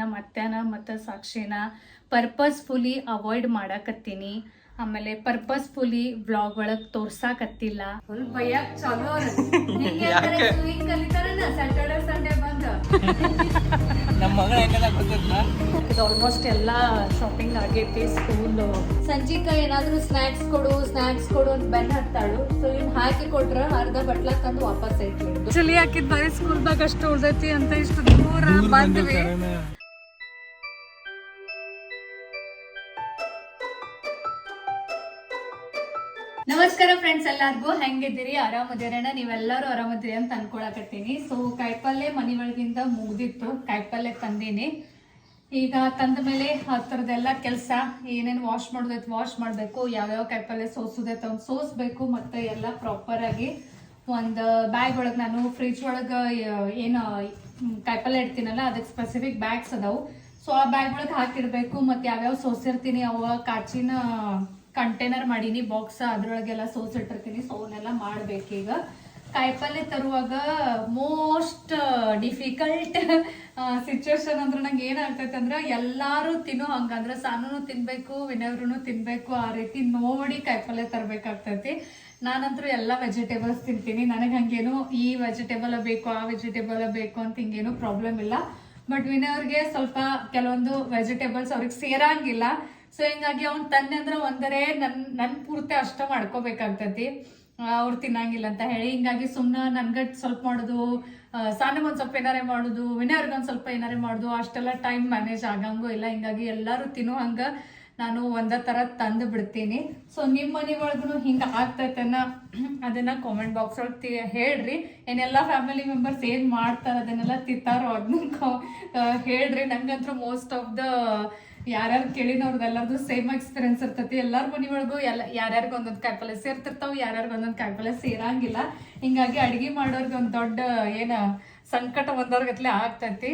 ನಮ್ಮ ಅತ್ತೆನ ಮತ್ತು ಸಾಕ್ಷಿನ purposefully avoid ಮಾಡಾಕತ್ತೀನಿ. ಆಮೇಲೆ ಪರ್ಪಸ್ಫುಲಿ ಬ್ಲಾಗ್ ಒಳಗ್ ತೋರ್ಸಾಕತ್ತಿಲ್ಲ. ಫುಲ್ ಭಯಕ್ ಚಲೋ ಸ್ವಿಂಗ್ ಕಲಿತಾರನ? ಸ್ಯಾಟರ್ಡೆ ಸಂಡೇ ಬಂದ. ನಮ್ಮ ಮಗಳ ಹೆಂಗದ ಗೊತ್ತೈತ್ಲ ಆಲ್ಮೋಸ್ಟ್ ಎಲ್ಲ ಶಾಪಿಂಗ್ ಆಗೈತಿ ಸ್ಕೂಲ್ ಸಂಜಿಕ ಏನಾದ್ರೂ ಸ್ನಾಕ್ಸ್ ಕೊಡು ಸ್ನಾಕ್ಸ್ ಕೊಡು ಅಂತ ಬೆನ್ ಹತ್ತಾಳು. ಸೊ ಇನ್ ಹಾಕಿ ಕೊಟ್ರ ಅರ್ಧ ಬಟ್ಲ ತಂದು ವಾಪಸ್ ಐತಿ ಚಳಿ ಹಾಕಿದ್ ಬರೀ ಸ್ಕೂಲ್ದಾಗ ಅಷ್ಟು ಉಳ್ದೈತಿ ಅಂತ ಇಷ್ಟು ದೂರ ಬಂದ್ವಿ. ನಮಸ್ಕಾರ ಫ್ರೆಂಡ್ಸ್ ಎಲ್ಲಾರ್ಗು, ಹೆಂಗಿದ್ದೀರಿ? ಆರಾಮದಿರಣ್ಣ ನೀವೆಲ್ಲರೂ ಆರಾಮದಿರಿ ಅಂತ ಅನ್ಕೊಳಕತ್ತೀನಿ. ಸೊ ಕಾಯಿಪಲ್ಲೆ ಮನಿ ಒಳಗಿಂದ ಮುಗ್ದಿತ್ತು. ಕಾಯಿಪಲ್ಲೆ ತಂದೀನಿ. ಈಗ ತಂದ ಮೇಲೆ ಹತ್ರದೆಲ್ಲ ಕೆಲಸ, ಏನೇನು ವಾಶ್ ಮಾಡೋದೈತೆ ವಾಶ್ ಮಾಡಬೇಕು. ಯಾವ್ಯಾವ ಕಾಯಿಪಲ್ಲೆ ಸೋಸೋದೈತೆ ಅವ್ನು ಸೋಸ್ಬೇಕು ಮತ್ತೆ ಎಲ್ಲ ಪ್ರಾಪರ್ ಆಗಿ ಒಂದು ಬ್ಯಾಗ್ ಒಳಗೆ ನಾನು ಫ್ರಿಜ್ ಒಳಗೆ ಏನು ಕಾಯಿಪಲ್ಲೆ ಇಡ್ತೀನಲ್ಲ ಅದಕ್ಕೆ ಸ್ಪೆಸಿಫಿಕ್ ಬ್ಯಾಗ್ಸ್ ಅದಾವು. ಸೊ ಆ ಬ್ಯಾಗ್ ಒಳಗೆ ಹಾಕಿರ್ಬೇಕು. ಮತ್ತೆ ಯಾವ್ಯಾವ ಸೋಸಿರ್ತೀನಿ ಅವ, ಕಾಚಿನ ಕಂಟೈನರ್ ಮಾಡೀನಿ ಬಾಕ್ಸ್ ಅದ್ರೊಳಗೆಲ್ಲ ಸೋಸಿಟ್ಟಿರ್ತೀನಿ ಸೋನೆಲ್ಲ ಮಾಡ್ಬೇಕೀಗ ಕಾಯಿಪಲ್ಲೆ ತರುವಾಗ ಮೋಸ್ಟ್ ಡಿಫಿಕಲ್ಟ್ ಸಿಚುವೇಶನ್ ಅಂದ್ರೆ ನಂಗೆ ಏನಾಗ್ತೈತೆ ಅಂದ್ರೆ ಎಲ್ಲರೂ ತಿನ್ನೋ ಹಂಗಂದ್ರೆ ಸಾನು ತಿನ್ಬೇಕು ವಿನವ್ರೂ ತಿನ್ಬೇಕು, ಆ ರೀತಿ ನೋಡಿ ಕಾಯಿಪಲ್ಲೆ ತರಬೇಕಾಗ್ತೈತಿ. ನಾನಂತರೂ ಎಲ್ಲ ವೆಜಿಟೇಬಲ್ಸ್ ತಿಂತೀನಿ. ನನಗೆ ಹಂಗೇನು ಈ ವೆಜಿಟೇಬಲ್ ಬೇಕು, ಆ ವೆಜಿಟೇಬಲ್ ಬೇಕು ಅಂತ ಹಿಂಗೇನು ಪ್ರಾಬ್ಲಮ್ ಇಲ್ಲ. ಬಟ್ ವಿನವ್ರಿಗೆ ಸ್ವಲ್ಪ ಕೆಲವೊಂದು ವೆಜಿಟೇಬಲ್ಸ್ ಅವ್ರಿಗೆ ಸೇರಂಗಿಲ್ಲ. ಸೊ ಹಿಂಗಾಗಿ ಅವ್ನ ತಂದೆ ಅಂದ್ರೆ ಒಂದರೆ ನನ್ ನನ್ ಪೂರ್ತಿ ಅಷ್ಟ ಮಾಡ್ಕೋಬೇಕಾಗ್ತತಿ. ಅವ್ರು ತಿನ್ನಂಗಿಲ್ಲ ಅಂತ ಹೇಳಿ. ಹಿಂಗಾಗಿ ಸುಮ್ಮನೆ ನನ್ಗಟ್ ಸ್ವಲ್ಪ ಮಾಡೋದು ಸಣ್ಣಗ್ ಒಂದ್ ಸ್ವಲ್ಪ ಏನಾರೇ ಮಾಡೋದು ವಿನಯವ್ರಿಗೆ ಒಂದ್ ಸ್ವಲ್ಪ ಏನಾರೇ ಮಾಡೋದು, ಅಷ್ಟೆಲ್ಲ ಟೈಮ್ ಮ್ಯಾನೇಜ್ ಆಗಂಗೂ ಇಲ್ಲ. ಹಿಂಗಾಗಿ ಎಲ್ಲರೂ ತಿನ್ನೋ ಹಂಗ ನಾನು ಒಂದ ತರ ತಂದು ಬಿಡ್ತೀನಿ. ಸೊ ನಿಮ್ಮ ಮನೆ ಒಳಗೂ ಹಿಂಗ ಆಗ್ತೈತನ ಅದನ್ನ ಕಾಮೆಂಟ್ ಬಾಕ್ಸ್ ಒಳಗೆ ಹೇಳ್ರಿ. ಏನೆಲ್ಲ ಫ್ಯಾಮಿಲಿ ಮೆಂಬರ್ಸ್ ಏನ್ ಮಾಡ್ತಾರ ಅದನ್ನೆಲ್ಲ ತಿಂತಾರೋ ಅದನ್ನ ಹೇಳ್ರಿ. ನಂಗಂತೂ ಮೋಸ್ಟ್ ಆಫ್ ದ ಯಾರ್ಯಾರು ಕೇಳಿನವ್ರದ್ದೆಲ್ಲರದು ಸೇಮ್ ಎಕ್ಸ್ಪೀರಿಯನ್ಸ್ ಇರ್ತೈತಿ. ಎಲ್ಲಾರ ಮನಿ ಒಳಗೂ ಎಲ್ಲ ಯಾರ್ಯಾರಿಗೆ ಒಂದೊಂದು ಕಾಯಿಪಲ್ಲೆ ಸೇರ್ತಿರ್ತಾವ ಯಾರ್ಯಾರಿಗೆ ಒಂದೊಂದು ಕಾಯಿಪಲ್ಲೆ ಸೇರಂಗಿಲ್ಲ. ಹಿಂಗಾಗಿ ಅಡಿಗೆ ಮಾಡೋರ್ಗೆ ಒಂದ್ ದೊಡ್ಡ ಏನ ಸಂಕಟ ಒಂದವ್ರಿಗತ್ಲೆ ಆಗ್ತೈತಿ.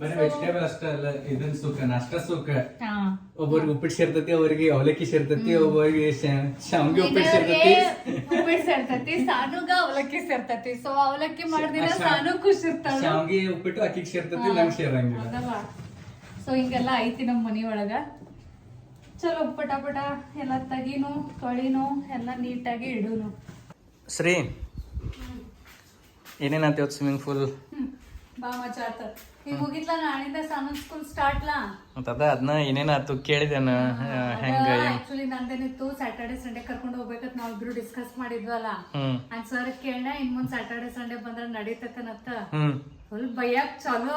ಬರೀ ವೆಜಿಟೇಬಲ್ ಅಷ್ಟ ಅಲ್ಲ ಇದನ್ ಸುಖ ನಾಷ್ಟ ಸುಖ. ಹಾ. ಒಬ್ಬರಿಗೆ ಉಪ್ಪಿಟ್ಟು ಸೇರ್ತತಿ ಅವ್ರಿಗೆ ಅವಲಕ್ಕಿ ಸೇರ್ತತಿ ಒಬ್ಬರಿಗೆ ಶಾವ್ಗೆ ಉಪ್ಪಿಟ್ಟು ಸೇರ್ತತಿ. ಉಪ್ಪಿಟ್ಟು ಸೇರ್ತತಿ ಸಾನುಗ ಅವಲಕ್ಕಿ ಸೇರ್ತತಿ. ಸೊ ಅವಲಕ್ಕಿ ಮಾಡಿದ್ರೆ ಸಾನು ಖುಷಿ ಇರ್ತಾವ ಶಾವ್ಗೆ ಉಪ್ಪಿಟ್ಟು ಅಕ್ಕಿಗೆ ಸೇರ್ತತಿ ನಂಗೆ ಸೇರಂಗಿಲ್ಲ. ಸೊ ಹಿಂಗೆಲ್ಲ ಐತಿ ನಮ್ಮ ಮನೆ ಒಳಗೆ. ಚಲೋ ಪಟ ಪಟ ಎಲ್ಲ ತೆಗಿನು ತೊಳಿನು ಎಲ್ಲ ನೀಟಾಗಿ ಇಡುನು. ಶ್ರೀ ಏನೇನಂತ ಸ್ವಿಮ್ಮಿಂಗ್ ಪೂಲ್. ಬಾ ಮಜಾ ಆತ ಈಗ ಮುಗಿತ್ಲಾ ನಾಳಿಂದ ಸಾನು ಸ್ಕೂಲ್ ಸ್ಟಾರ್ಟ್ಲಾ ಮತ್ತ ಅದ ಅದನ್ನ ಏನೇನಾತು ಕೇಳಿದೇನ ಹೆಂಗ ಆಕ್ಚುಲಿ ನಂದೇನಿತ್ತು ಸ್ಯಾಟರ್ಡೆ ಸಂಡೇ ಕರ್ಕೊಂಡು ಹೋಗ್ಬೇಕಂತ ನಾವಿಬ್ರು ಡಿಸ್ಕಸ್ ಮಾಡಿದ್ವಲ್ಲ? ಅಂಡ್ ಸರ್ ಕೇಳ ಇನ್ ಮುಂದ್ ಸ್ಯಾಟರ್ಡೆ ಸಂಡೇ ಬಂದ್ರ ನಡೀತೈತನತ್ತ ಹ್ಮ್. ಫುಲ್ ಭಯಕ್ ಚಲೋ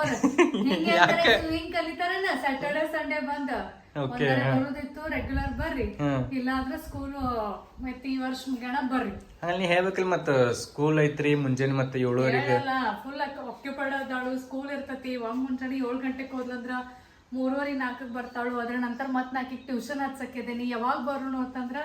ಸ್ವಿಂಗ್ ಕಲಿತಾರನ ಸ್ಯಾಟರ್ಡೆ ಸಂಡೇ ಬಂದ. ಒಂದರ ಹಾ. ರೆಗ್ಯುಲರ್ ಬರ್ರಿ. ಇಲ್ಲಾಂದ್ರೆ ಸ್ಕೂಲ್ ಮತ್ತೆ ಈ ವರ್ಷ ಮುಗ್ಯಾಣ ಬರ್ರಿ. ಅಲ್ಲಿ ಹೇಳ್ಬೇಕಲ್ಲ ಮತ್ತ ಸ್ಕೂಲ್ ಐತ್ರಿ ಮುಂಜಾನೆ ಮತ್ತೆ ಏಳುವರೆಗೆ. ಫುಲ್ ಆಕ್ಯುಪೈಡ್ ಅದಾಳು ಸ್ಕೂಲ್ ಇರ್ತತಿ. ಒಂದ್ ಮುಂಜಾನೆ ಏಳು ಗಂಟೆಗೆ ಹೋದ್ಲಂದ್ರ ಮೂರುವರೆ ನಾಲ್ಕಕ್ ಬರ್ತಾಳು. ಅದ್ರ ನಂತರ ಮತ್ ನಾಲ್ಕಿಗೆ ಟ್ಯೂಷನ್ ಹಚ್ಚಕಿದ್ದೀನಿ ಯಾವಾಗ ಬರೋಣ ಅಂತಂದ್ರ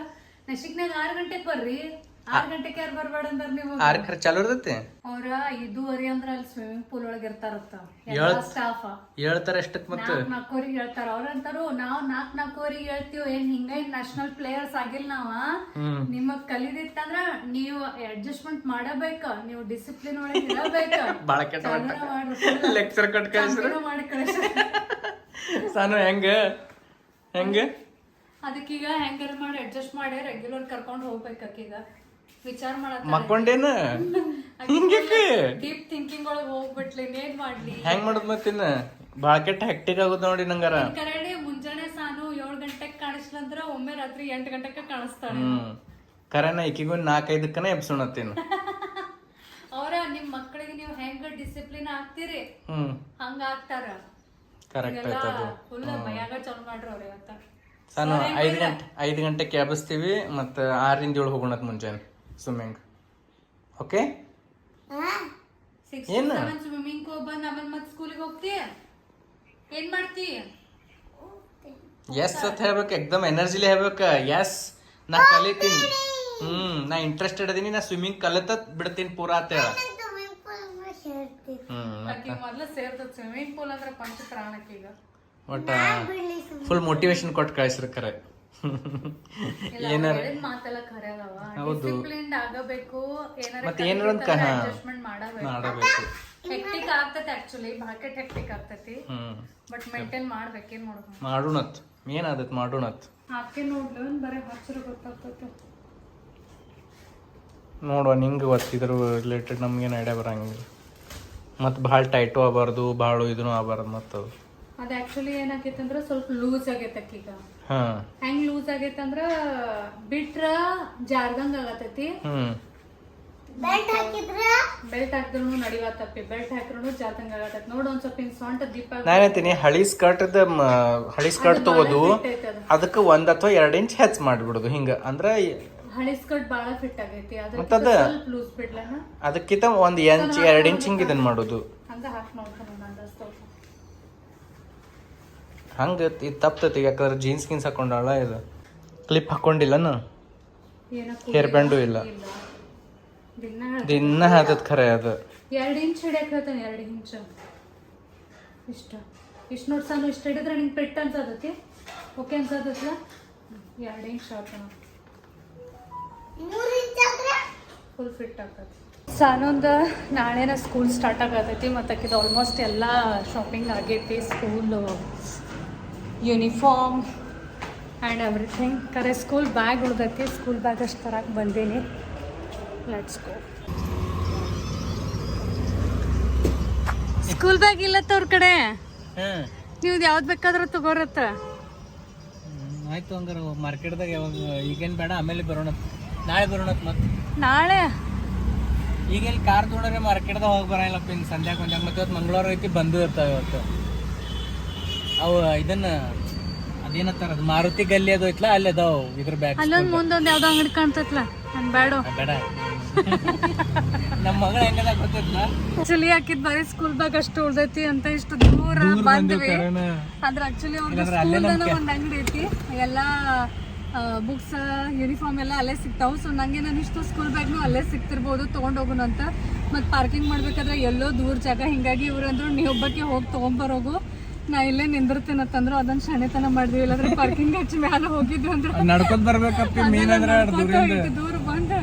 ನಶಿಕ್ನಾಗ ಆರ್ ಗಂಟೆಗ್ ಬರ್ರಿ. ಆರ್ ಗಂಟೆಗೆ ಯಾರು ಬರ್ಬೇಡ ಅಂದ್ರ ನೀವು? ಚಾಲು ಇರ್ತೈತಿ. ಅವ್ರ ಇದುವರೆ ಅಂದ್ರ ಅಲ್ಲಿ ಸ್ವಿಮ್ಮಿಂಗ್ ಪೂಲ್ ಒಳಗ ಇರ್ತಾರತ್ತ. ಏಳ್- ಸ್ಟಾಫ್ ಹೇಳ್ತಾರ ಎಷ್ಟಕ್ ಮತ್ತು ನಾಲ್ಕ್ ನಾಲ್ಕೂವರೆಗೆ ಹೇಳ್ತಾರ. ಅವ್ರಂತಾರು ನಾವ್ ನಾಲ್ಕ್ ನಾಲ್ಕೂವರೆಗೆ ಹೇಳ್ತೀವಿ. ಏನ್ ಹಿಂಗ ನ್ಯಾಷನಲ್ ಪ್ಲೇಯರ್ಸ್ ಆಗಿಲ್ಲ ನಾವ. ಹ್ಮ್. ನಿಮಗ್ ಕಲಿದಿತ್ತಂದ್ರ ನೀವು ಅಡ್ಜಸ್ಟ್ಮೆಂಟ್ ಮಾಡಬೇಕ. ನೀವು ಡಿಸಿಪ್ಲಿನ್ ಒಳಗೆ ಇರಬೇಕ. ಬಾಳ ಕೆಟ್ಟ ಲೆಕ್ಚರ್ ಕಟ್ ಕಳಿಸ್ರ. ಮಾಡಿ ಕಳಿಸ ಸಾನು ಹೆಂಗ? ಹೆಂಗ? ಅದಕ್ಕೀಗ ಹೆಂಗಾರ ಮಾಡಿ ಅಡ್ಜಸ್ಟ್ ಮಾಡಿ ರೆಗ್ಯುಲರ್ ಕರ್ಕೊಂಡು ಹೋಗ್ಬೇಕು ಆಕೀಗ. ವಿಚಾರ ಮಕ್ಕೊಂಡೇನ? ಹಿಂಗಕ್ಕೆ ಡೀಪ್ ಥಿಂಕಿಂಗ್ ಒಳಗ್ ಹೋಗ್ಬಿಟ್ಲಿ ಏನ್ ಮಾಡ್ಲಿ? ಹೆಂಗ್ ಮಾಡುದ್ ಮತ್ತಿನ್ನ? ಬಾಳ ಕೆಟ್ಟ ಹೆಕ್ಟಿಕ್ ಆಗುದ್ ನೋಡಿ ನಂಗಾರ. ಕರೆಡಿ ಮುಂಜಾನೆ ಸಾನು ಏಳ್ ಗಂಟೆಗ್ ಕಾಣಿಸ್ಲಂದ್ರ ಒಮ್ಮೆ ರಾತ್ರಿ ಎಂಟ್ ಗಂಟೆಗೆ ಕಾಣಿಸ್ತಾಳೆ. ಹ್ಮ್. ಕರೆನ ಈಕಿಗೂ ನಾಲ್ಕೈದಕ್ಕನ ಎಬ್ಸೋಣತ್ತೀನಿ ಅವ್ರ ನಿಮ್ ಮಕ್ಕಳಿಗೆ ನೀವು ಹೆಂಗ ಡಿಸಿಪ್ಲಿನ್ ಆಗ್ತೀರಿ? ಹಂಗ ಆಗ್ತಾರ. ಕರೆಕ್ಟ್ ಆಯ್ತದು ಫುಲ್ ಮಯಾಗ ಚಾಲು ಮಾಡ್ರಿ ಅವ್ರ ಇವತ್ತ. ಸಾನು ಐದ್ ಗಂಟೆ ಐದ್ ಗಂಟೆಗೆ ಕ್ಯಾಬಿಸ್ತೀವಿ ಮತ್ತ ಆರಿಂದ ಏಳು ಹೋಗೋಣ ಮುಂಜಾನೆ. ಸ್ವಿಮ್ಮಿಂಗ್ ಓಕೆ ಏನು? ಸ್ವಿಮ್ಮಿಂಗ್ ಹೋಗ್ ಬಂದ್ ಆಮೇಲೆ ಮತ್ತೆ ಸ್ಕೂಲಿಗೆ ಹೋಗ್ತಿ? ಏನ್ ಮಾಡ್ತಿ? ಎಸ್ ಅಂತ ಹೇಳ್ಬೇಕು ಎಕ್ದಮ್ ಎನರ್ಜಿಲಿ ಹೇಳ್ಬೇಕು. ಎಸ್ ನಾ ಕಲಿತೀನಿ. ಹ್ಮ್ ನಾ ಇಂಟ್ರೆಸ್ಟೆಡ್ ಅದೀನಿ ನಾ ಸ್ವಿಮ್ಮಿಂಗ್ ಕಲಿತ ಬಿಡ್ತೀನಿ ಪೂರಾ ಅಂತ ಹೇಳ. ಒಟ್ಟ ಫುಲ್ ಮೋಟಿವೇಶನ್ ಕೊಟ್ಟು ಕಳಿಸ್ರಿ ಕರೆ ಏನಾರ ಮಾತೆಲ್ಲ ಆಗಬೇಕು ಏನಾರ ಮತ್ತೆ ಏನಾರ ಒಂದ್ ಕ- ಹಾ. ಅಡ್ಜಸ್ಟ್ಮೆಂಟ್ ಮಾಡಬೇಕು. ಮಾಡಬೇಕು. ಹೆಕ್ಟಿಕ್ ಆಗ್ತೈತಿ ಆಕ್ಚುಲಿ ಮಾರ್ಕೆಟ್ ಹೆಕ್ಟಿಕ್ ಆಗ್ತೈತಿ. ಹ್ಮ್. ಬಟ್ ಮೇಂಟೈನ್ ಮಾಡ್ಬೇಕೇನ್ ಮಾಡೋದು? ಮಾಡೋಣತ್. ಏನಾದತ್ ಮಾಡೋಣತ್. ಹಾಕಿ ನೋಡ್ಲು ಬರೀ ಹಚ್ಚರು ಗೊತ್ತಾಗ್ತೈತಿ. ನೋಡುವ ನಿಂಗೆ ಗೊತ್ತು ಇದ್ರ ರಿಲೇಟೆಡ್ ನಮ್ಗೇನು ಐಡಿಯಾ ಬರಂಗಿಲ್ಲ. ಮತ್ತು ಭಾಳ ಟೈಟು ಆಗಬಾರ್ದು ಭಾಳ ಇದೂ ಆಗಬಾರ್ದು ಮತ್ತು ಅದು ಅದು ಆಕ್ಚುಲಿ ಏನಾಗೈತೆ ಅಂದ್ರೆ ಸ್ವಲ್ಪ ಲೂಸ್ ಆಗೈತೆ ಈಗ. ಹಾಂ. ಹೆಂಗ್ ಲೂಸ್ ಆಗೈತೆ ಅಂದ್ರ ಬಿಟ್ರ ಜಾರ್ದಂಗ ಆಗತೈತಿ. ಹ್ಞೂ ಬೆಲ್ಟ್ ಹಾಕಿದ್ರು? ನಡಿವತ್ತಪ್ಪಿ ಬೆಲ್ಟ್ ಹಾಕಿದ್ರು ಜಾರ್ದಂಗ ಆಗತೈತಿ. ನೋಡು ಒಂದ್ ಸ್ವಲ್ಪ ಹಿಂಗ್ ಸೊಂಟ ದೀಪ ನಾನು ಹೇಳ್ತೀನಿ ಹಳಿ ದ ಹಳಿ ಸ್ಕರ್ಟ್ ತಗೋದು ಅದಕ್ಕೆ ಒಂದು ಅಥವಾ ಎರಡ್ ಇಂಚ್ ಹೆಚ್ ಮಾಡ್ಬಿಡುದು ಹಿಂಗ. ಅಂದ್ರೆ ಹಳಿ ಸ್ಕರ್ಟ್ ಬಾಳ ಫಿಟ್ ಆಗೈತಿ. ಅದಕ್ಕಿಂತ ಒಂದು ಇಂಚ್ ಎರಡ್ ಇಂಚ್ ಹಿಂಗ್ ಇದನ್ನ ಮಾಡೋದು. ಹಂಗ ಹಾಕಿ ನೋಡ್ತಾನ ನಂದ ಸ್ವಲ್ಪ ಹಂಗೆ ಇದು ತಪ್ತತಿ ಯಾಕಂದ್ರೆ ಜೀನ್ಸ್ ಗೀನ್ಸ್ ಹಾಕೊಂಡಾಳ ಇದು. ಕ್ಲಿಪ್ ಹಾಕೊಂಡಿಲ್ಲನ? ಏನ ಹೇರ್ ಬ್ಯಾಂಡು ಇಲ್ಲ. ದಿನ ದಿನ ಹಾಕತ್ ಖರೆ ಅದು. ಎರಡು ಇಂಚ್ ಹಿಡಿಯಕ್ ಹೇಳ್ತಾನೆ ಎರಡು ಇಂಚ್ ಇಷ್ಟ. ಇಷ್ಟು ನೋಡಿ ಸಾನು ಇಷ್ಟ ಹಿಡಿದ್ರೆ ನಿಂಗೆ ಪೆಟ್ ಅನ್ಸದತಿ ಓಕೆ ಅನ್ಸದತ್ಲ ಎರಡು ಇಂಚ್ ಫುಲ್ ಫಿಟ್ ಆಗ್ತದೆ ಸಾನೊಂದು ನಾಳೆನ ಸ್ಕೂಲ್ ಸ್ಟಾರ್ಟ್ ಆಗತೈತಿ ಮತ್ತು ಆಲ್ಮೋಸ್ಟ್ ಎಲ್ಲ ಶಾಪಿಂಗ್ ಆಗೈತಿ ಸ್ಕೂಲ್ ಯೂನಿಫಾರ್ಮ್ ಆ್ಯಂಡ್ ಎವ್ರಿಥಿಂಗ್ ಕರೆ ಸ್ಕೂಲ್ ಬ್ಯಾಗ್ ಉಳ್ದೈತಿ. ಸ್ಕೂಲ್ ಬ್ಯಾಗ್ ಅಷ್ಟು ತರಕ್ಕೆ ಬಂದೀನಿ. ಲೆಟ್ಸ್ ಗೋ ಸ್ಕೂಲ್ ಬ್ಯಾಗ್ ಇಲ್ಲ ಅವ್ರ ಕಡೆ ನೀವು ಯಾವ್ದು ಬೇಕಾದ್ರೂ ತಗೋರತ್ತ. ಆಯ್ತು ಹಂಗಾರ ಮಾರ್ಕೆಟ್ದಾಗ ಯಾವಾಗ ಈಗೇನು ಬೇಡ ಆಮೇಲೆ ಬರೋಣ. ನಾಳೆ ಬರೋಣ ಮತ್ತೆ ನಾಳೆ? ಈಗ ಇಲ್ಲಿ ಕಾರ್ ತೊಗೊಂಡ್ರೆ ಮಾರ್ಕೆಟ್ದಾಗ ಹೋಗಿ ಬರಂಗಿಲ್ಲಪ್ಪ ಇನ್ನು ಸಂಧ್ಯಾಗ ಒಂದಾಗ ಮತ್ತೆ ಇವತ್ತು ಮಂಗಳವಾರ ಐತಿ ಬಂದು ಇರ್ತಾವೆ ಇವತ್ತು. ಅವು ಇದನ್ನ ಅದೇನತ್ತಾರ ಅದು ಮಾರುತಿ ಗಲ್ಲಿ ಅದು ಐತ್ಲ ಅಲ್ಲಿ ಅದಾವ ಇದ್ರ ಬ್ಯಾಗ್ ಅಲ್ಲೊಂದ್ ಮುಂದೊಂದ್ ಯಾವ್ದೋ ಅಂಗಡಿ ಕಾಣ್ತತ್ಲ? ನನ್ ಬೇಡ. ಬೇಡ. ನಮ್ಮ ಮಗಳ ಹೆಂಗದ ಗೊತ್ತೈತ್ಲ? ಆಕ್ಚುಲಿ ಹಾಕಿದ್ ಬರೀ ಸ್ಕೂಲ್ ಬ್ಯಾಗ್ ಅಷ್ಟು ಉಳ್ದೈತಿ ಅಂತ ಇಷ್ಟು ದೂರ ಬಂದ್ವಿ ಆದ್ರೆ ಆಕ್ಚುಲಿ ಅವ್ರದ್ದು ಸ್ಕೂಲ್ದನ ಒಂದ್ ಅಂಗಡಿ ಐತಿ. ಎಲ್ಲಾ ಬುಕ್ಸ್ ಯೂನಿಫಾರ್ಮ್ ಎಲ್ಲ ಅಲ್ಲೇ ಸಿಗ್ತಾವು. ಸೊ ನಂಗೆ ನಾನು ಇಷ್ಟು ಸ್ಕೂಲ್ ಬ್ಯಾಗ್ನು ಅಲ್ಲೇ ಸಿಗ್ತಿರ್ಬೋದು ತೊಗೊಂಡೋಗೋಣ ಅಂತ ಮತ್ತೆ ಪಾರ್ಕಿಂಗ್ ಮಾಡ್ಬೇಕಾದ್ರೆ ಎಲ್ಲೋ ದೂರ ಜಾಗ. ಹಿಂಗಾಗಿ ಇವ್ರು ಅಂದ್ರು ನೀ ಒಬ್ಬಕ್ಕೆ ಹೋಗಿ ತೊಗೊಂಬರೋಗು ನಾ ಇಲ್ಲೇ ನಿಂದಿರ್ತೇನೆ ಅಂತಂದ್ರು ಅದನ್ನ ಶಣೆತನ ಮಾಡಿದ್ವಿ. ಇಲ್ಲಾಂದ್ರೆ ಪಾರ್ಕಿಂಗ್ ಹಚ್ಚಿ ಮ್ಯಾಲ ಹೋಗಿದ್ವಿ ಅಂದ್ರೆ. ನಡ್ಕೊಂಡ್ ಬರ್ಬೇಕಪ್ಪ ಮೇನ್ ಅಂದ್ರೆ ಇಷ್ಟು ದೂರ ಬಂದು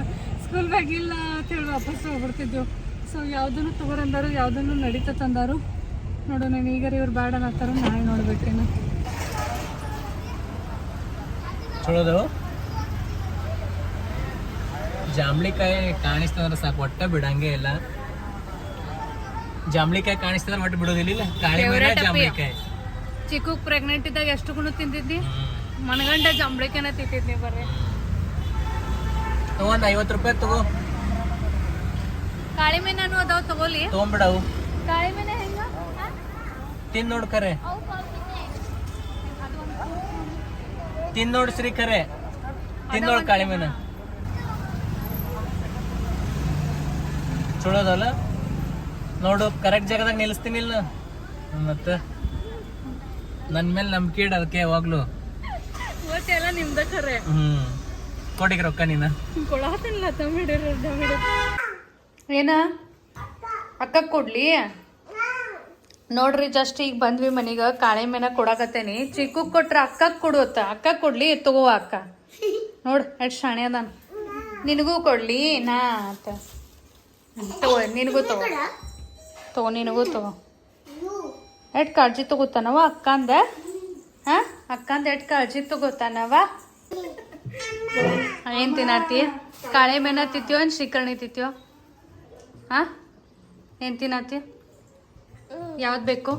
ಸ್ಕೂಲ್ ಬ್ಯಾಗ್ ಇಲ್ಲ ಅಂತ ಹೇಳಿ ವಾಪಸ್ ಹೋಗ್ಬಿಡ್ತಿದ್ವು. ಸೊ ಯಾವ್ದನ್ನು ತಗೋರಂದಾರು ಯಾವ್ದನ್ನು ನಡೀತಂದಾರು ನೋಡು ನಾನು ಈಗ ಇವ್ರು ಬೇಡ ಅನ್ನತ್ತಾರ ನಾಳೆ ನೋಡ್ಬೇಕೇನು. ಚಲೋದು? ಜಾಂಬ್ಳಿಕಾಯಿ ಕಾಣಿಸ್ತಂದ್ರೆ ಸಾಕು ಒಟ್ಟ ಬಿಡಂಗೆ ಇಲ್ಲ. ಜಾಂಬ್ಳಿಕಾಯಿ ಕಾಣಿಸ್ತದ ಮಟ್ಟ ಬಿಡೋದಿಲ್ಲ. ಕಾಳಿ ಜಾಂಬ್ಳಿಕಾಯಿ ಚಿಕ್ಕ ಪ್ರೆಗ್ನೆಂಟ್ ಇದ್ದಾಗ ಎಷ್ಟು ಗುಣ ತಿಂದಿದ್ದಿ? ಮನಗಂಡ ಜಾಂಬಳಿಕಾಯಿನ ತಿಂತಿದ್ನಿ ಬರ್ರಿ. ಒಂದ್ ಐವತ್ತು ರೂಪಾಯಿ ತಗೋ. ಕಾಳಿ ಮೀನನು ಅದಾವ ತಗೋಲಿ. ತಗೊಂಬಿಡವು ಕಾಳಿ ಮೀನ ಹೆಂಗ? ತಿಂದ್ ನೋಡ್ ಕರೆ. ತಿಂದ್ ನೋಡ್ ಶ್ರೀ ಕರೆ. ತಿಂದ್ ನೋಡ್ ಕಾಳಿ ಮೀನ ಚಲೋ ಅದಲ್ಲ? ನೋಡು ಕರೆಕ್ಟ್ ಜಾಗದಾಗ ನಿಲ್ಲಿಸ್ತೀನಿ ಇಲ್ಲ ಮತ್ತೆ? ನನ್ ಮೇಲೆ ನಂಬಿಕೆ ಇಡ ಅದಕ್ಕೆ ಯಾವಾಗ್ಲೂ. ಇವತ್ತೆಲ್ಲ ನಿಮ್ದ ಖರೆ ಹ್ಮ್. ಕೊಡಿಗೆ ರೊಕ್ಕ ನೀನ? ಕೊಡಾತಿಲ್ಲ ತಮಿಡಿರು ಏನ? ಅಕ್ಕ ಕೊಡ್ಲಿ? ನೋಡ್ರಿ ಜಸ್ಟ್ ಈಗ ಬಂದ್ವಿ ಮನೀಗ ಕಾಳೆ ಮೇನ ಕೊಡಾಕತ್ತೇನಿ. ಚಿಕ್ಕು ಕೊಟ್ರ ಅಕ್ಕ ಕೊಡುತ್ತ ಅಕ್ಕ ಕೊಡ್ಲಿ ತಗೋ ಅಕ್ಕ. ನೋಡ್ ಎಷ್ಟು ಶಾಣೆ ಅದಾನ. ನಿನಗೂ ಕೊಡ್ಲಿ ನಾ ಅಂತ ತಗೋ ನಿನಗೂ ತಗೋ. ತಗೋ ನಿನಗೂ ತಗೋ. ಎಟ್ ಕಾಳಜಿ ತಗೋತಾನವ ಅಕ್ಕಂದ? ಹಾ? ಅಕ್ಕಂದ ಎಟ್ ಕಾಳಜಿ ತಗೋತಾನವ ಏನ್ ತಿನ್ನತಿ? ಕಾಳೆ ಮೇನ ತಿಂತೀವೋ ಏನ್ ಶ್ರೀಕರ್ಣಿ ತಿಂತೀವೋ ಹಾ? ಏನ್ ತಿನ್ನತಿ? ಯಾವ್ದು ಬೇಕು?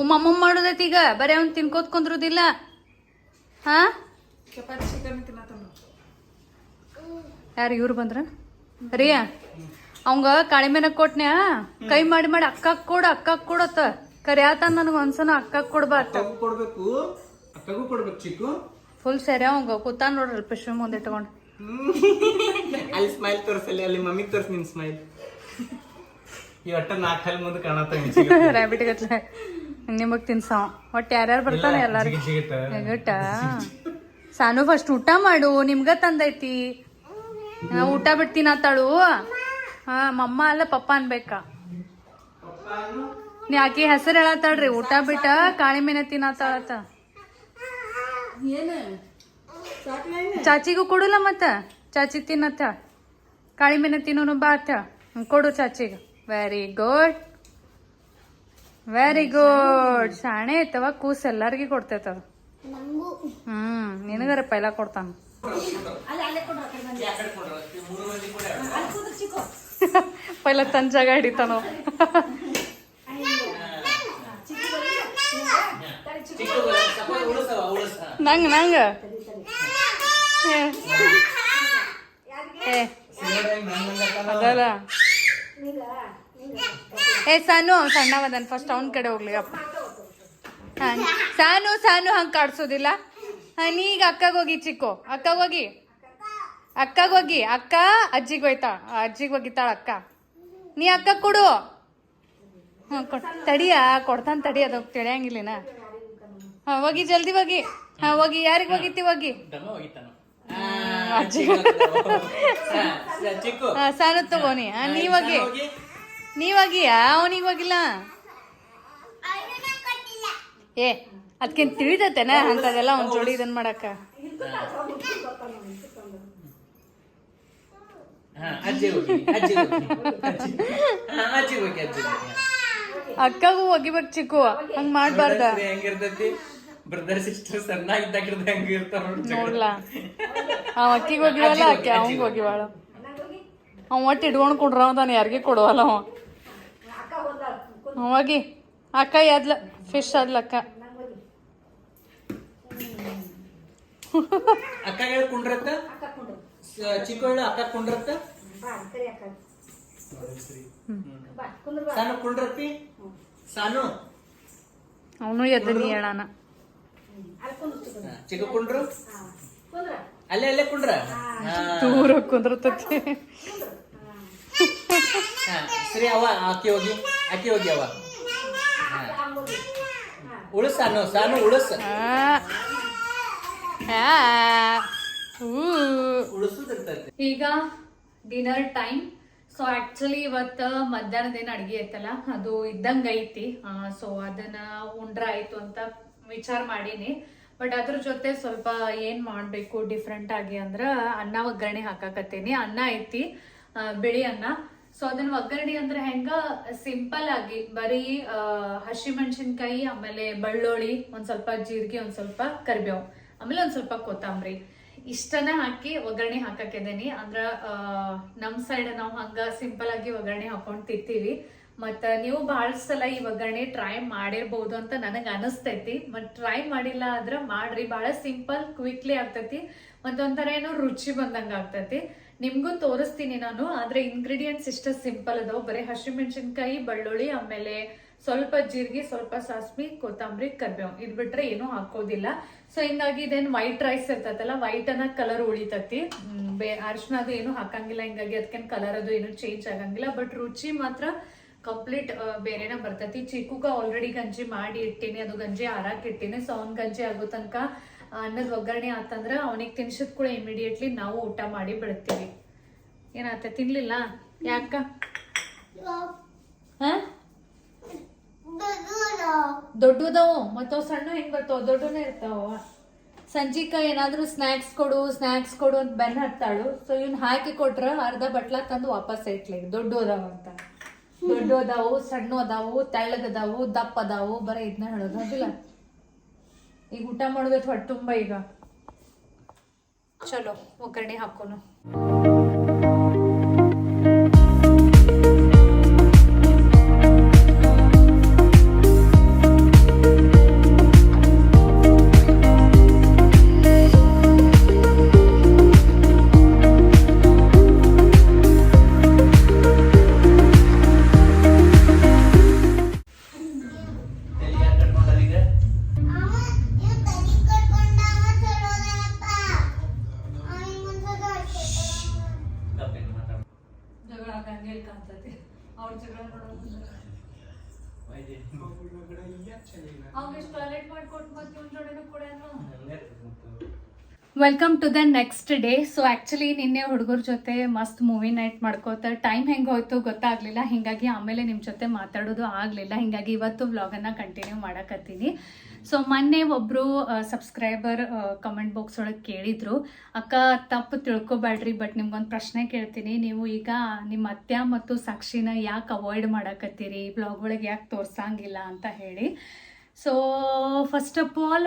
ಉಮ್ಮ ಮಮ್ಮ ಮಾಡೋದೈತಿ ಈಗ. ಬರೀ ಅವ್ನು ತಿನ್ಕೋತ್ ಕುಂದ್ರುದಿಲ್ಲ. ಹಾಂ? ಯಾರು ಇವ್ರು ಬಂದ್ರ? ರಿಯಾ? ಅವಂಗ ಕಾಳಿ ಮೇನ ಕೊಟ್ನ್ಯಾ? ಕೈ ಮಾಡಿ ಮಾಡಿ ಅಕ್ಕ ಕೊಡು ಅಕ್ಕ ಕೊಡತ್ತ ಕರ್ಯಾತ ನನಗೆ ಒಂದ್ಸನ ಅಕ್ಕ ಕೊಡ್ಬಾರ್ದ ಕೊಡ್ಬೇಕು ಅಕ್ಕಗೂ ಕೊಡ್ಬೇಕು ಚಿಕ್ಕು. ಫುಲ್ ಸರಿ ಅವಂಗ ಕೂತಾನ ನೋಡ್ರಿ ಪಿಶ್ವಿ ಮುಂದೆ ಇಟ್ಕೊಂಡು. ಅಲ್ಲಿ ಸ್ಮೈಲ್ ತೋರಿಸಲ್ಲಿ ಅಲ್ಲಿ ಮಮ್ಮಿ ತೋರಿಸ್ ನಿನ್ ಸ್ಮೈಲ್ ಈ ಒಟ್ಟ ನಾಲ್ಕು ಹಲ್ ಮುಂದೆ ಕಾಣತ್ತ ರ್ಯಾಬಿಟ್ ಗಟ್ಲೆ. ನಿಮಗ್ ತಿನ್ಸಾವ ಒಟ್ಟು ಯಾರ್ಯಾರು ಬರ್ತಾನೆ ಎಲ್ಲಾರು ಎಗಟ. ಸಾನು ಫಸ್ಟ್ ಊಟ ಮಾಡು ನಿಮ್ಗ ತಂದೈತಿ. ಊಟ ಬಿಡ್ತೀನಿ ತಿನ್ನತ್ತಾಳು ಹಾ ಮಮ್ಮ ಅಲ್ಲ ಪಪ್ಪ ಅನ್ಬೇಕಾ. ನೀ ಆಕಿ ಹೆಸರು ಹೇಳತ್ತಾಳ್ರಿ ಊಟ ಬಿಟ್ಟ ಕಾಳಿ ಮೀನ ತಿನ್ನತ್ತಾಳತ್ತ ಚಾಚಿಗೂ ಕೊಡುಲ್ಲ ಮತ್ತ? ಚಾಚಿ ತಿನ್ನತ್ತ. ಕಾಳಿ ಮೀನ ತಿನ್ನೋನು ಬಾ ಅತ್ತ. ಕೊಡು ಚಾಚಿಗೆ. ವೆರಿ ಗುಡ್ ವೆರಿ ಗುಡ್ ಶಾಣೆ ಐತವ ಕೂಸ್ ಎಲ್ಲಾರ್ಗಿ ಕೊಡ್ತೈತ ಹ್ಮ್ ನಿನಗರ ಪೈಲ ಕೊಡ್ತಾನ. ಪೈಲ ತನ್ ಜಾಗ आणो ನಂಗ. ನಂಗ ಏ. ಸಾನು ಅವ್ನು ಸಣ್ಣವದನ್ ಫಸ್ಟ್ ಅವನ್ ಕಡೆ ಹೋಗ್ಲಿ ಅಪ್ಪ. ಹಾ, ಸಾನು ಸಾನು ಹಂಗ್ ಕಾಡ್ಸೋದಿಲ್ಲ. ಅಕ್ಕಗ್ ಹೋಗಿ ಚಿಕ್ಕು. ಅಕ್ಕಾಗೋಗಿ ಅಕ್ಕಗ್ ಹೋಗಿ ಅಕ್ಕ ಅಜ್ಜಿಗೆ ಹೋಯ್ತಾ? ಅಜ್ಜಿಗೆ ಹೋಗಿತ್ತಾಳ ಅಕ್ಕ. ನೀ ಅಕ್ಕ ಕೊಡು. ಹ್ಞೂ ಕೊಡ್ ತಡಿಯ ಕೊಡ್ತಾನ ತಡಿ ಅದು ತಿಳಿಯಂಗಿಲ್ಲಿನ? ಹಾ ಹೋಗಿ ಜಲ್ದಿ ಹೋಗಿ. ಹಾ ಹೋಗಿ ಯಾರಿಗೆ ಹೋಗಿತಿ ಹೋಗಿ? ಚಿಕ್ಕು ಹಾ ಸಾನು ತಗೋನಿ ನೀ. ನೀವ್ ಹೋಗಿ. ನೀವ್ ಹೋಗಿ ಅವನಿಗೆ ಹೋಗಿಲ್ಲ? ಏ ಅದಕ್ಕಿಂತ ತಿಳಿದತ್ತೇನ ಅಂತದೆಲ್ಲ ಒಂದ್ ಜೋಡಿ ಇದನ್ ಮಾಡಕ್ಕ ಹಾ ಅಜ್ಜಿ ಹೋಗಿ ಅಜ್ಜಿ ಹೋಗಿ ಅಜ್ಜಿ ಹೋಗಿ ಅಜ್ಜಿ ಹೋಗಿ. ಅಕ್ಕಗೂ ಒಗಿಬೇಕು ಚಿಕ್ಕು ಹಂಗ್ ಮಾಡ್ಬಾರ್ದ. ಹೆಂಗಿರ್ತೈತಿ? ಬ್ರದರ್ ಸಿಸ್ಟರ್ ಸಣ್ಣ ಇದ್ದಾಗಿರ್ದ ಹೆಂಗಿರ್ತಾರ ನೋಡ್ಲಾ? ಅವ ಅಕ್ಕಿಗೆ ಹೋಗಿವಲ್ಲ ಅಕ್ಕಿ ಅವಂಗ ಹೋಗಿವಾಳ. ಅವ ಒಟ್ಟು ಇಟ್ಕೊಂಡು ಕೊಡ್ರ ಅವನ ಯಾರಿಗೆ ಕೊಡುವಲ್ಲ ಅವ. ಹೋಗಿ. ಅಕ್ಕ ಎದ್ಲ ಫಿಶ್ ಅದ್ಲ ಅಕ್ಕ. ಅಕ್ಕ ಕುಂಡ್ರತ್ತ ಸ- ಚಿಕ್ಕ ಹೇಳು ಅಕ್ಕ. ಕುಂಡ್ರತ್ತ ಸಾನು ಕುಂಡ್ರತ್ತಿ ಸಾನು ಅವನು ಎದ್ದ ನೀ ಹೇಳಾನ ಹಾ, ಚಿಕ್ಕ ಕುಂಡ್ರು? ಅಲ್ಲೇ ಅಲ್ಲೇ ಕುಂಡ್ರ? ಹಾ. ದೂರ ಕುಂದ್ರತೈತಿ ಹಾ, ಸರಿ ಅವ ಆಕಿ ಹೋಗಿ ಆಕಿ ಹೋಗಿ ಅವ. ಹಾ. ಉಳಸ್ ಸಾನು ಸಾನು ಉಳಸ್ ಆ. ಈಗ ಡಿನ್ನರ್ ಟೈಮ್ ಸೊ ಆಕ್ಚುಲಿ ಇವತ್ತ ಮಧ್ಯಾಹ್ನದೇನು ಅಡ್ಗೆ ಐತಲ್ಲ, ಅದು ಇದ್ದಂಗೆ ಐತಿ. ಸೊ ಅದನ್ನ ಉಂಡ್ರ ಆಯ್ತು ಅಂತ ವಿಚಾರ ಮಾಡೀನಿ. ಬಟ್ ಅದ್ರ ಜೊತೆ ಸ್ವಲ್ಪ ಏನು ಮಾಡಬೇಕು ಡಿಫ್ರೆಂಟ್ ಆಗಿ ಅಂದ್ರೆ ಅನ್ನ ಒಗ್ಗರಣೆ ಹಾಕಾಕತ್ತೀನಿ. ಅನ್ನ ಐತಿ ಬಿಳಿ ಅನ್ನ. ಸೊ ಅದನ್ನ ಒಗ್ಗರಣೆ ಅಂದ್ರೆ ಹೆಂಗ? ಸಿಂಪಲ್ ಆಗಿ ಬರೀ ಹಸಿ ಹಸಿಮೆಣಸಿನ್ಕಾಯಿ ಆಮೇಲೆ ಬೆಳ್ಳುಳ್ಳಿ, ಒಂದ್ ಸ್ವಲ್ಪ ಜೀರಿಗೆ, ಒಂದ್ ಸ್ವಲ್ಪ ಕರಿಬೇವು. ಆಮೇಲೆ ಒಂದ್ ಸ್ವಲ್ಪ ಕೊತ್ತಂಬರಿ. ಇಷ್ಟನ್ನ ಹಾಕಿ ಒಗ್ಗರಣೆ ಹಾಕಕ್ಕಿದ್ದೀನಿ ಅಂದ್ರೆ ನಮ್ಮ ನಮ್ ಸೈಡ್ ನಾವು ಹಂಗ ಸಿಂಪಲ್ ಆಗಿ ಒಗ್ಗರಣೆ ಹಾಕೊಂಡು ತಿಂತೀವಿ. ಮತ್ತ ನೀವು ಬಹಳ ಸಲ ಈ ಒಗ್ಗರಣೆ ಟ್ರೈ ಮಾಡಿರ್ಬೋದು ಅಂತ ನನಗೆ ಅನಿಸ್ತೈತಿ. ಮತ್ ಟ್ರೈ ಮಾಡಿಲ್ಲ ಆದ್ರೆ ಮಾಡ್ರಿ. ಬಹಳ ಸಿಂಪಲ್ ಕ್ವಿಕ್ಲಿ ಆಗ್ತೈತಿ. ಮತ್ತೊಂಥರ ಏನೋ ರುಚಿ ಬಂದಂಗ ಆಗ್ತೈತಿ. ನಿಮಗೂ ತೋರಿಸ್ತೀನಿ ನಾನು. ಆದ್ರೆ ಇಂಗ್ರೀಡಿಯೆಂಟ್ಸ್ ಇಷ್ಟ ಸಿಂಪಲ್ ಅದಾವ. ಬರೀ ಹಸಿಮೆಣಸಿನ್ಕಾಯಿ, ಬೆಳ್ಳುಳ್ಳಿ, ಆಮೇಲೆ ಸ್ವಲ್ಪ ಜೀರಿಗೆ, ಸ್ವಲ್ಪ ಸಾಸ್ಮಿ ಕೊತ್ತಂಬರಿ, ಕರ್ಬೇವು. ಇದು ಬಿಟ್ರೆ ಏನೂ ಹಾಕೋದಿಲ್ಲ. ಸೊ ಹಿಂಗಾಗಿ ಇದೇನು ವೈಟ್ ರೈಸ್ ಇರ್ತೈತಲ್ಲ ವೈಟ್ ಅನ್ನ ಕಲರ್ ಉಳಿತತಿ. ಬೇ ಅರ್ಶಿನ ಅದು ಏನು ಹಾಕಂಗಿಲ್ಲ ಹಿಂಗಾಗಿ ಅದಕ್ಕೆ ಕಲರ್ ಅದು ಏನು ಚೇಂಜ್ ಆಗಂಗಿಲ್ಲ. ಬಟ್ ರುಚಿ ಮಾತ್ರ ಕಂಪ್ಲೀಟ್ ಬೇರೆನ ಬರ್ತೈತಿ. ಚಿಕ್ಕುಗ ಆಲ್ರೆಡಿ ಗಂಜಿ ಮಾಡಿ ಇಟ್ಟಿನಿ ಅದು ಗಂಜಿ ಆರಾಕ್ ಇಟ್ಟಿನಿ. ಸೊ ಅವ್ನ ಗಂಜಿ ಆಗೋ ತನಕ ಅನ್ನದ ಒಗ್ಗರಣೆ ಆತಂದ್ರೆ ಅವನಿಗೆ ತಿನ್ಸಿದ್ ಕೂಡ ಇಮಿಡಿಯೇಟ್ಲಿ ನಾವು ಊಟ ಮಾಡಿ ಬಿಡ್ತೀವಿ. ಏನಾತ ತಿನ್ಲಿಲ್ಲ? ಯಾಕ? ಹಾ? ದೊಡ್ಡದವು ಮತ್ತವ್ ಸಣ್ಣ ಹೆಂಗ್ ಬರ್ತಾವ ದೊಡ್ಡನೇ ಇರ್ತಾವ? ಸಂಜಿಕ ಏನಾದ್ರೂ ಸ್ನಾಕ್ಸ್ ಕೊಡು ಸ್ನಾಕ್ಸ್ ಕೊಡು ಅಂತ ಬೆನ್ ಹತ್ತಾಳು ಸೊ ಇವ್ನ ಹಾಕಿ ಕೊಟ್ರ ಅರ್ಧ ಬಟ್ಲ ತಂದು ವಾಪಸ್ ಇಟ್ಲಿ ದೊಡ್ಡ ಅದಾವ ಅಂತ. ದೊಡ್ಡ ಅದಾವು ಸಣ್ಣ ಅದಾವು ತೆಳ್ಳಗದಾವು ದಪ್ಪ ಅದಾವು ಬರೀ ಇದನ್ನ ಹೇಳೋದು ಹೌದಿಲ್ಲ ಈಗ ಊಟ ಮಾಡೋದೈತೆ ಹೊಟ್ಟೆ ತುಂಬ ಈಗ. ಚಲೋ ಒಗ್ಗರಣೆ ಹಾಕೋನು. ಅವ್ರ ಜಗಳ welcome to the next day so actually ನಿನ್ನೆ ಹುಡುಗರ ಜೊತೆ ಮಸ್ತ್ ಮೂವಿ ನೈಟ್ ಮಾಡ್ಕೋತ ಟೈಮ್ ಹೆಂಗೆ ಹೋಯ್ತು ಗೊತ್ತಾಗ್ಲಿಲ್ಲ. ಹಿಂಗಾಗಿ ಆಮೇಲೆ ನಿಮ್ಮ ಜೊತೆ ಮಾತಾಡೋದು ಆಗ್ಲಿಲ್ಲ. ಹಿಂಗಾಗಿ ಇವತ್ತು ವ್ಲಾಗನ್ನು ಕಂಟಿನ್ಯೂ ಮಾಡಕತ್ತೀನಿ. ಸೊ ಮೊನ್ನೆ ಒಬ್ಬರು ಸಬ್ಸ್ಕ್ರೈಬರ್ ಕಮೆಂಟ್ ಬಾಕ್ಸ್ ಒಳಗೆ ಕೇಳಿದ್ರು, ಅಕ್ಕ, ತಪ್ಪು ತಿಳ್ಕೊಬೇಡ್ರಿ ಬಟ್ ನಿಮ್ಗೊಂದು ಪ್ರಶ್ನೆ ಕೇಳ್ತೀನಿ. ನೀವು ಈಗ ನಿಮ್ಮ ಅತ್ಯ ಮತ್ತು ಸಾಕ್ಷಿನ ಯಾಕೆ ಅವಾಯ್ಡ್ ಮಾಡಕತ್ತೀರಿ? ಬ್ಲಾಗ್ ಒಳಗೆ ಯಾಕೆ ತೋರ್ಸಂಗಿಲ್ಲ? ಅಂತ ಹೇಳಿ. ಸೊ ಫಸ್ಟ್ ಆಫ್ ಆಲ್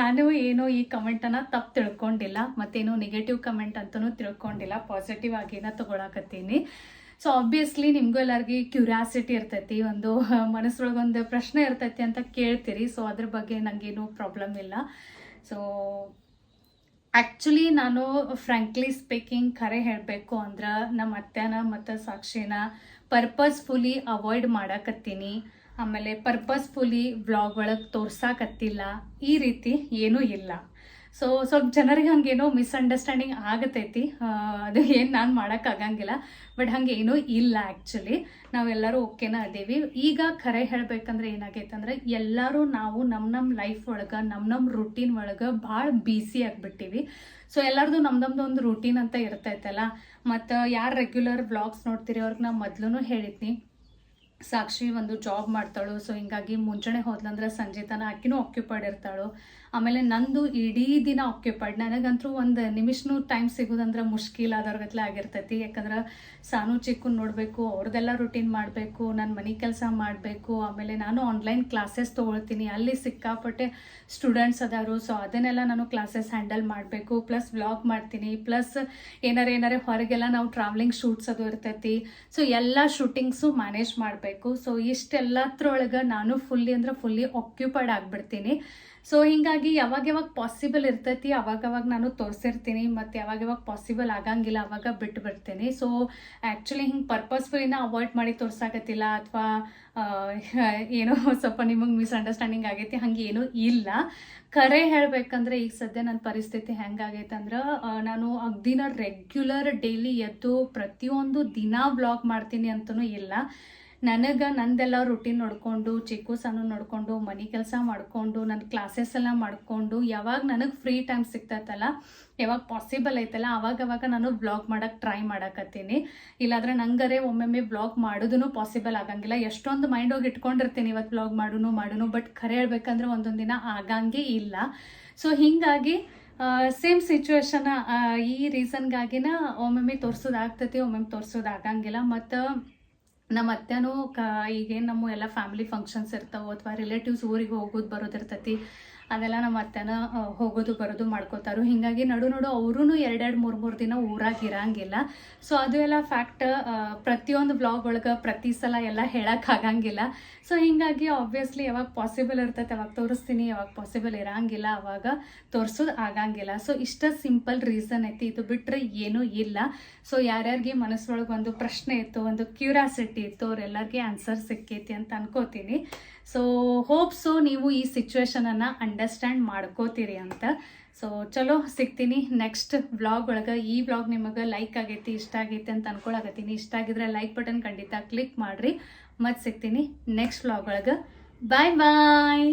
ನಾನು ಏನು ಈ ಕಮೆಂಟನ್ನು ತಪ್ಪು ತಿಳ್ಕೊಂಡಿಲ್ಲ, ಮತ್ತೇನು ನೆಗೆಟಿವ್ ಕಮೆಂಟ್ ಅಂತಲೂ ತಿಳ್ಕೊಂಡಿಲ್ಲ ಪಾಸಿಟಿವ್ ಆಗಿನ ತಗೊಳಕತ್ತೀನಿ. ಸೊ ಆಬ್ವಿಯಸ್ಲಿ ನಿಮಗೂ ಎಲ್ಲರಿಗೆ ಕ್ಯೂರಿಯಾಸಿಟಿ ಇರ್ತೈತಿ, ಒಂದು ಮನಸ್ಸೊಳಗೆ ಒಂದು ಪ್ರಶ್ನೆ ಇರ್ತೈತಿ ಅಂತ ಕೇಳ್ತೀರಿ. ಸೊ ಅದ್ರ ಬಗ್ಗೆ ನನಗೇನು ಪ್ರಾಬ್ಲಮ್ ಇಲ್ಲ. ಸೊ ಆ್ಯಕ್ಚುಲಿ ನಾನು ಫ್ರ್ಯಾಂಕ್ಲಿ ಸ್ಪೀಕಿಂಗ್ ಖರೆ ಹೇಳಬೇಕು ಅಂದ್ರೆ ನಮ್ಮ ಅತ್ತೆನ ಮತ್ತು ಸಾಕ್ಷಿನ ಪರ್ಪಸ್ಫುಲಿ ಅವಾಯ್ಡ್ ಮಾಡಕತ್ತೀನಿ. ಆಮೇಲೆ ಪರ್ಪಸ್ಫುಲಿ ವ್ಲಾಗ್ ಒಳಗೆ ತೋರ್ಸಾಕತ್ತಿಲ್ಲ. ಈ ರೀತಿ ಏನೂ ಇಲ್ಲ. ಸೊ ಸ್ವಲ್ಪ ಜನರಿಗೆ ಹಂಗೇನೋ ಮಿಸ್ಅಂಡರ್ಸ್ಟ್ಯಾಂಡಿಂಗ್ ಆಗತೈತಿ. ಅದು ಏನು ನಾನು ಮಾಡೋಕ್ಕಾಗಂಗಿಲ್ಲ ಬಟ್ ಹಂಗೆ ಏನೂ ಇಲ್ಲ ಆ್ಯಕ್ಚುಲಿ ನಾವೆಲ್ಲರೂ ಓಕೆನ ಅದೇವಿ ಈಗ ಖರೆ ಹೇಳಬೇಕಂದ್ರೆ ಏನಾಗೈತೆ ಅಂದ್ರೆ ಎಲ್ಲರೂ ನಾವು ನಮ್ಮ ನಮ್ಮ ಲೈಫ್ ಒಳಗೆ ನಮ್ಮ ನಮ್ಮ ರುಟೀನ್ ಒಳಗೆ ಭಾಳ ಬ್ಯುಸಿ ಆಗಿಬಿಟ್ಟಿವಿ. ಸೊ ಎಲ್ಲರದು ನಮ್ದೊಂದು ಒಂದು ರೂಟೀನ್ ಅಂತ ಇರ್ತೈತಲ್ಲ. ಮತ್ತು ಯಾರು ರೆಗ್ಯುಲರ್ ಬ್ಲಾಗ್ಸ್ ನೋಡ್ತೀರಿ ಅವ್ರಿಗೆ ನಾನು ಮೊದಲು ಹೇಳಿದ್ನಿ. ಸಾಕ್ಷಿ ಒಂದು ಜಾಬ್ ಮಾಡ್ತಾಳು. ಸೊ ಹಿಂಗಾಗಿ ಮುಂಚೆನೆ ಹೋದ್ಲಂದ್ರೆ ಸಂಜೆ ತನ ಆಕಿನೂ ಆಕ್ಯುಪೈಡ್ ಇರ್ತಾಳು. ಆಮೇಲೆ ನಂದು ಇಡೀ ದಿನ ಆಕ್ಯುಪೈಡ್ ನನಗಂತೂ ಒಂದು ನಿಮಿಷನೂ ಟೈಮ್ ಸಿಗೋದಂದ್ರೆ ಮುಷ್ಕಿಲ್ ಆದವ್ರಗತ್ಲೆ ಆಗಿರ್ತೈತಿ. ಯಾಕಂದ್ರೆ ಸಾನು ಚಿಕ್ಕನ್ ನೋಡಬೇಕು ಅವ್ರದ್ದೆಲ್ಲ ರುಟೀನ್ ಮಾಡಬೇಕು ನನ್ನ ಮನೆ ಕೆಲಸ ಮಾಡಬೇಕು, ಆಮೇಲೆ ನಾನು ಆನ್ಲೈನ್ ಕ್ಲಾಸಸ್ ತೊಗೊಳ್ತೀನಿ. ಅಲ್ಲಿ ಸಿಕ್ಕಾಪಟ್ಟೆ ಸ್ಟೂಡೆಂಟ್ಸ್ ಅದಾರು ಸೊ ಅದನ್ನೆಲ್ಲ ನಾನು ಕ್ಲಾಸಸ್ ಹ್ಯಾಂಡಲ್ ಮಾಡಬೇಕು. ಪ್ಲಸ್ ವ್ಲಾಗ್ ಮಾಡ್ತೀನಿ ಪ್ಲಸ್ ಏನಾರ ಏನಾರೇ ಹೊರಗೆಲ್ಲ ನಾವು ಟ್ರಾವೆಲಿಂಗ್ ಶೂಟ್ಸ್ ಅದು ಇರ್ತೈತಿ. ಸೊ ಎಲ್ಲ ಶೂಟಿಂಗ್ಸು ಮ್ಯಾನೇಜ್ ಮಾಡಬೇಕು. ಸೊ ಇಷ್ಟೆಲ್ಲದ್ರೊಳಗೆ ನಾನು ಫುಲ್ಲಿ ಅಂದ್ರೆ ಫುಲ್ಲಿ ಆಕ್ಯುಪೈಡ್ ಆಗಿಬಿಡ್ತೀನಿ. ಸೊ ಹಿಂಗಾಗಿ ಯಾವಾಗ ಯಾವಾಗ ಪಾಸಿಬಲ್ ಇರ್ತೈತಿ, ಅವಾಗ ಅವಾಗ ನಾನು ತೋರಿಸಿರ್ತೀನಿ. ಮತ್ತು ಯಾವಾಗ ಯಾವಾಗ ಪಾಸಿಬಲ್ ಆಗಂಗಿಲ್ಲ, ಅವಾಗ ಬಿಟ್ಟು ಬಿಡ್ತೀನಿ. ಸೊ ಆ್ಯಕ್ಚುಲಿ ಹಿಂಗೆ ಪರ್ಪಸ್ಫುಲಿನ ಅವಾಯ್ಡ್ ಮಾಡಿ ತೋರ್ಸಾಕತ್ತಿಲ್ಲ ಅಥವಾ ಏನೋ ಸ್ವಲ್ಪ ನಿಮಗೆ ಮಿಸ್ಅಂಡರ್ಸ್ಟ್ಯಾಂಡಿಂಗ್ ಆಗೈತಿ, ಹಂಗೆ ಏನೂ ಇಲ್ಲ. ಖರೆ ಹೇಳಬೇಕಂದ್ರೆ ಈಗ ಸದ್ಯ ನನ್ನ ಪರಿಸ್ಥಿತಿ ಹೆಂಗಾಗೈತೆ ಅಂದ್ರೆ ನಾನು ಅಗ್ದಿನ ರೆಗ್ಯುಲರ್ ಡೈಲಿ ಎದ್ದು ಪ್ರತಿಯೊಂದು ದಿನ ಬ್ಲಾಗ್ ಮಾಡ್ತೀನಿ ಅಂತಲೂ ಇಲ್ಲ. ನನಗೆ ನಂದೆಲ್ಲ ರುಟೀನ್ ನೋಡಿಕೊಂಡು, ಚಿಕ್ಕು ನೋಡಿಕೊಂಡು, ಮನೆ ಕೆಲಸ ಮಾಡಿಕೊಂಡು ನನ್ನ ಕ್ಲಾಸಸ್ ಎಲ್ಲ ಮಾಡಿಕೊಂಡು, ಯಾವಾಗ ನನಗೆ ಫ್ರೀ ಟೈಮ್ ಸಿಗ್ತೈತಲ್ಲ, ಯಾವಾಗ ಪಾಸಿಬಲ್ ಐತಲ್ಲ, ಅವಾಗ ಅವಾಗ ನಾನು ಬ್ಲಾಗ್ ಮಾಡೋಕ್ಕೆ ಟ್ರೈ ಮಾಡಕತ್ತೀನಿ. ಇಲ್ಲಾಂದ್ರೆ ನಂಗರೇ ಒಮ್ಮೊಮ್ಮೆ ಬ್ಲಾಗ್ ಮಾಡೋದೂ ಪಾಸಿಬಲ್ ಆಗಂಗಿಲ್ಲ. ಎಷ್ಟೊಂದು ಮೈಂಡ್ ಹೋಗಿ ಇಟ್ಕೊಂಡಿರ್ತೀನಿ ಇವತ್ತು ಬ್ಲಾಗ್ ಮಾಡೋನು ಮಾಡೋನು ಬಟ್ ಖರೆ ಹೇಳ್ಬೇಕಂದ್ರೆ ಒಂದೊಂದು ದಿನ ಆಗಂಗೆ ಇಲ್ಲ. ಸೊ ಹೀಗಾಗಿ ಸೇಮ್ ಸಿಚುವೇಶನ್ ಈ ರೀಸನ್ಗಾಗಿನ ಒಮ್ಮೊಮ್ಮೆ ತೋರ್ಸೋದಾಗ್ತೈತಿ, ಒಮ್ಮೊಮ್ಮೆ ತೋರ್ಸೋದು ಆಗಂಗಿಲ್ಲ ಮತ್ತು ನಮ್ಮ ಅತ್ತೆನೂ ಕ ಈಗೇನು ನಮ್ಮ ಎಲ್ಲ ಫ್ಯಾಮಿಲಿ ಫಂಕ್ಷನ್ಸ್ ಇರ್ತಾವೆ ಅಥವಾ ರಿಲೇಟಿವ್ಸ್ ಊರಿಗೆ ಹೋಗೋದು ಬರೋದು ಇರ್ತೈತಿ. ಅದೆಲ್ಲ ನಮ್ಮ ಅತ್ತೆನ ಹೋಗೋದು ಬರೋದು ಮಾಡ್ಕೋತಾರು. ಹಿಂಗಾಗಿ ನಡು ನಡು ಅವರೂ ಎರಡೆರಡು ಮೂರು ಮೂರು ದಿನ ಊರಾಗ ಇರಂಗಿಲ್ಲ. ಸೊ ಅದು ಎಲ್ಲ ಫ್ಯಾಕ್ಟ್ ಪ್ರತಿಯೊಂದು ಬ್ಲಾಗ್ ಒಳಗೆ ಪ್ರತಿ ಸಲ ಎಲ್ಲ ಹೇಳೋಕ್ಕಾಗಂಗಿಲ್ಲ ಸೊ ಹಿಂಗಾಗಿ ಆಬ್ವಿಯಸ್ಲಿ ಯಾವಾಗ ಪಾಸಿಬಲ್ ಇರ್ತೈತೆ, ಅವಾಗ ತೋರಿಸ್ತೀನಿ, ಯಾವಾಗ ಪಾಸಿಬಲ್ ಇರಂಗಿಲ್ಲ, ಅವಾಗ ತೋರಿಸೋದು ಆಗಂಗಿಲ್ಲ. ಸೊ ಇಷ್ಟ ಸಿಂಪಲ್ ರೀಸನ್ ಐತಿ, ಇದು ಬಿಟ್ಟರೆ ಏನೂ ಇಲ್ಲ. ಸೊ ಯಾರ್ಯಾರಿಗೆ ಮನಸ್ಸೊಳಗೆ ಒಂದು ಪ್ರಶ್ನೆ ಇತ್ತು, ಒಂದು ಕ್ಯೂರಿಯಾಸಿಟಿ ಇತ್ತು, ಅವ್ರೆಲ್ಲರಿಗೆ ಆನ್ಸರ್ ಸಿಕ್ಕೈತಿ ಅಂತ ಅನ್ಕೋತೀನಿ. ಸೊ ಹೋಪ್ಸು ನೀವು ಈ ಸಿಚುವೇಶನನ್ನು ಅಂಡರ್ಸ್ಟ್ಯಾಂಡ್ ಮಾಡ್ಕೋತೀರಿ ಅಂತ. ಸೊ ಚಲೋ, ಸಿಗ್ತೀನಿ. ನೆಕ್ಸ್ಟ್ ವ್ಲಾಗ್ ಒಳಗೆ, ಈ ವ್ಲಾಗ್ ನಿಮಗೆ ಲೈಕ್ ಆಗೈತಿ, ಇಷ್ಟ ಆಗೈತಿ ಅಂತ ಅನ್ಕೊಳಕತ್ತೀನಿ. ಇಷ್ಟ ಆಗಿದ್ರೆ ಲೈಕ್ ಬಟನ್ ಖಂಡಿತ ಕ್ಲಿಕ್ ಮಾಡಿರಿ. ಮತ್ತೆ ಸಿಗ್ತೀನಿ ನೆಕ್ಸ್ಟ್ ವ್ಲಾಗ್ ಒಳಗೆ. ಬಾಯ್ ಬಾಯ್